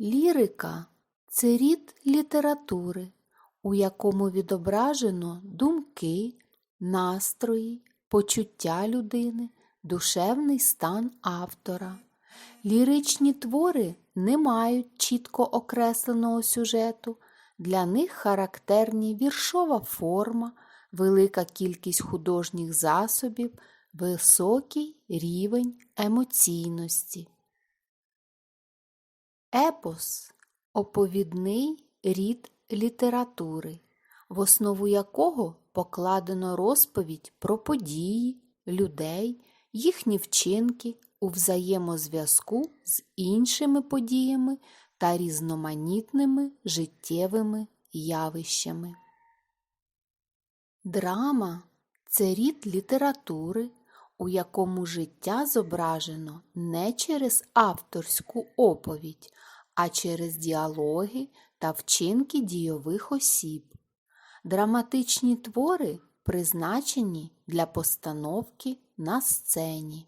Лірика це рід літератури, у якому відображено думки, настрої, почуття людини, душевний стан автора. Ліричні твори не мають чітко окресленого сюжету, для них характерні віршова форма, велика кількість художніх засобів, високий рівень емоційності. Епос оповідний рід літератури, в основу якого покладено розповідь про події, людей, їхні вчинки у взаємозв'язку з іншими подіями та різноманітними життєвими явищами. Драма це рід літератури, у якому життя зображено не через авторську оповідь, а через діалоги та вчинки дійових осіб. Драматичні твори призначені для постановки на сцені.